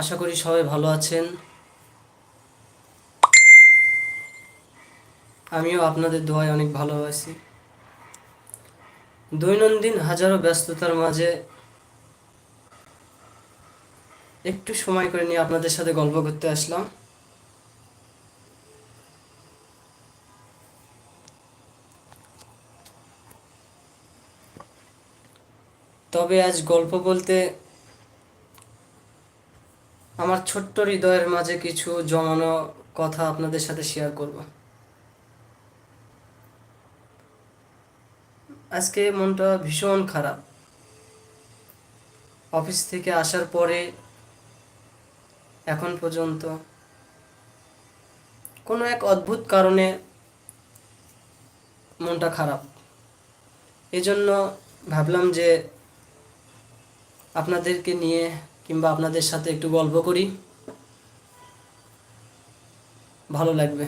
আশা করি সবাই ভালো আছেন। আমিও আপনাদের দোয়ায় অনেক ভালো আছি। দৈনন্দিন হাজারো ব্যস্ততার মাঝে একটু সময় করে নিয়ে আপনাদের সাথে গল্প করতে আসলাম। তবে আজ গল্প বলতে আমার ছোট্ট হৃদয়ের মাঝে কিছু জমানো কথা আপনাদের সাথে শেয়ার করব। আজকে মনটা ভীষণ খারাপ। অফিস থেকে আসার পরে, এখন পর্যন্ত কোনো এক অদ্ভুত কারণে মনটা খারাপ। এজন্য ভাবলাম যে আপনাদেরকে নিয়ে কিংবা আপনাদের সাথে একটু গল্প করি। ভালো লাগবে।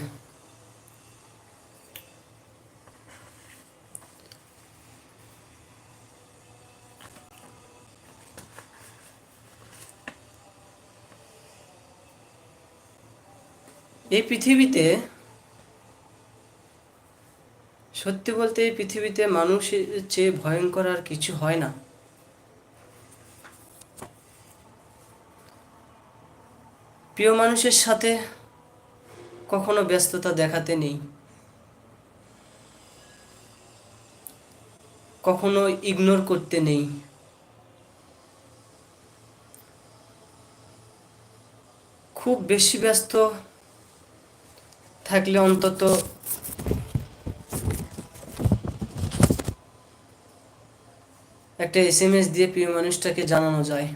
এই পৃথিবীতে, সত্যি বলতে এই পৃথিবীতে মানুষের চেয়ে ভয়ঙ্কর আর কিছু হয় না। প্রিয় মানুষের সাথে কখনো ব্যস্ততা দেখাতে নেই। কখনো ইগনোর করতে নেই। খুব বেশি ব্যস্ত থাকলে অন্তত একটা এস এম এস দিয়ে প্রিয় মানুষটাকে জানানো যায়।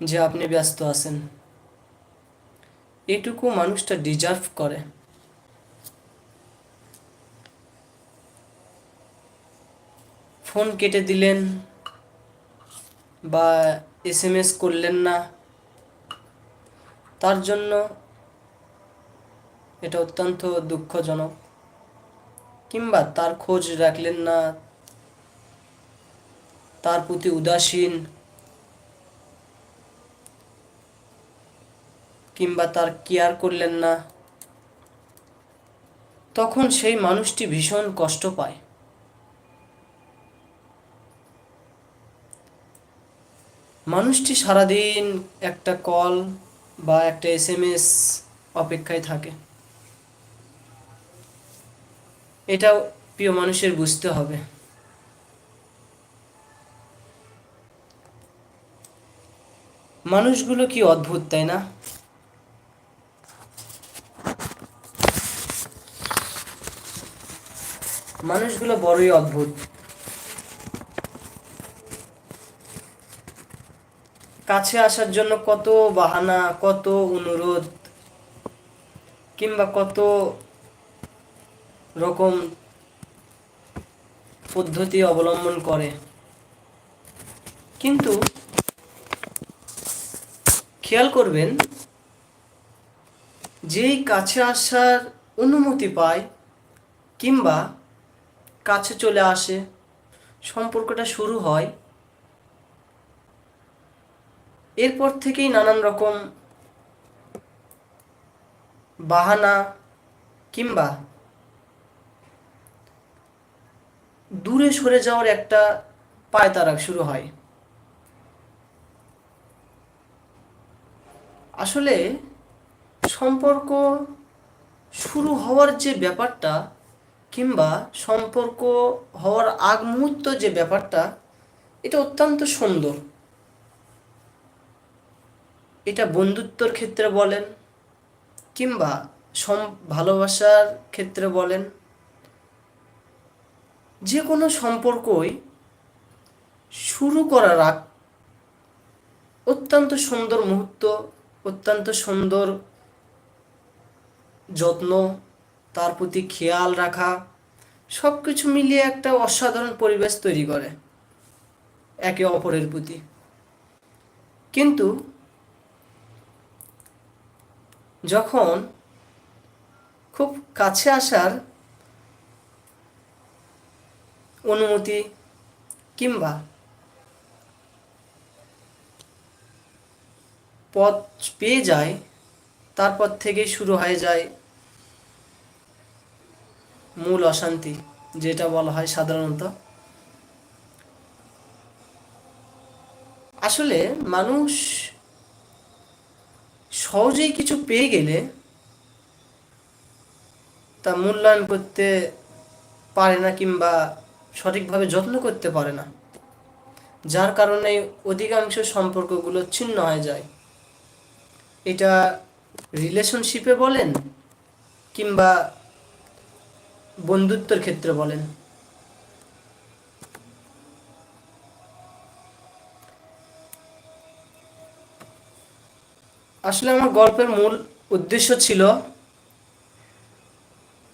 যে আপনি ব্যস্ত আছেন। এটুকু মানুষটা ডিজার্ভ করে। ফোন কেটে দিলেন বা এস এম এস করলেন না, তার জন্য এটা অত্যন্ত দুঃখজনক। কিংবা তার খোঁজ রাখলেন না, তার প্রতি উদাসীন কিংবা তার কেয়ার করলেন না, তখন সেই মানুষটি ভীষণ কষ্ট পায়। মানুষটি সারাদিন একটা কল বা একটা এস এম এস অপেক্ষায় থাকে। এটাও প্রিয় মানুষের বুঝতে হবে। মানুষগুলো কি অদ্ভুত, তাই না? মানুষগুলো বড়ই অদ্ভুত। কাছে আসার জন্য কত বাহানা, কত অনুরোধ, কিংবা কত রকম পদ্ধতি অবলম্বন করে। কিন্তু খেয়াল করবেন, যেই কাছে আসার অনুমতি পায়, কিংবা কাছে চলে আসে, সম্পর্কটা শুরু হয়। এরপর থেকেই নানান রকম বাহানা কিংবা দূরে সরে যাওয়ার একটা পায়তারা শুরু হয়। আসলে সম্পর্ক শুরু হওয়ার যে ব্যাপারটা কিংবা সম্পর্ক হওয়ার আগ মুহূর্ত যে ব্যাপারটা, এটা অত্যন্ত সুন্দর। এটা বন্ধুত্বর ক্ষেত্রে বলেন কিংবা সম, ভালোবাসার ক্ষেত্রে বলেন যে কোনো সম্পর্কই শুরু করার আগ অত্যন্ত সুন্দর মুহূর্ত, অত্যন্ত সুন্দর যত্ন তার প্রতি খেয়াল রাখা সব কিছু মিলিয়ে একটা অসাধারণ পরিবেশ তৈরি করে একে অপরের প্রতি। কিন্তু যখন খুব কাছে আসার অনুমতি কিংবা পথ পেয়ে যায়, তারপর থেকেই শুরু হয়ে যায় মূল অশান্তি, যেটা বলা হয় সাধারণত। আসলে মানুষ সহজেই কিছু পেয়ে গেলে তা মূল্যায়ন করতে পারে না কিংবা সঠিকভাবে যত্ন করতে পারে না। যার কারণে অধিকাংশ সম্পর্কগুলো ছিন্ন হয়ে যায়। এটা রিলেশনশিপে বলেন কিংবা বন্ধুত্বের ক্ষেত্রে বলেন। আসলে আমার গল্পের মূল উদ্দেশ্য ছিল,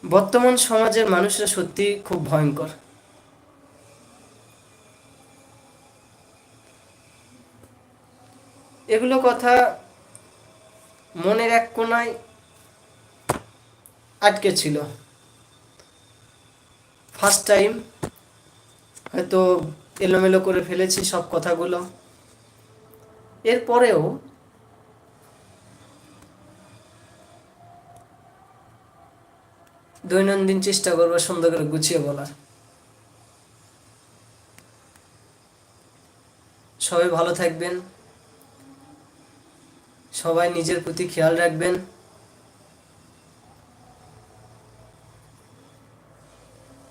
বর্তমান সমাজের মানুষরা সত্যি খুব ভয়ঙ্কর। এগুলো কথা মনের এক কোনায় আটকে ছিল। ফার্স্ট টাইম হয়তো এলোমেলো করে ফেলেছি সব কথাগুলো। এরপরেও দৈনন্দিন চেষ্টা করব সুন্দর করে গুছিয়ে বলার। সবাই ভালো থাকবেন। সবাই নিজের প্রতি খেয়াল রাখবেন।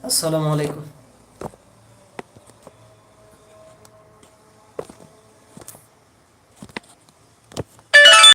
আসসালামু আলাইকুম।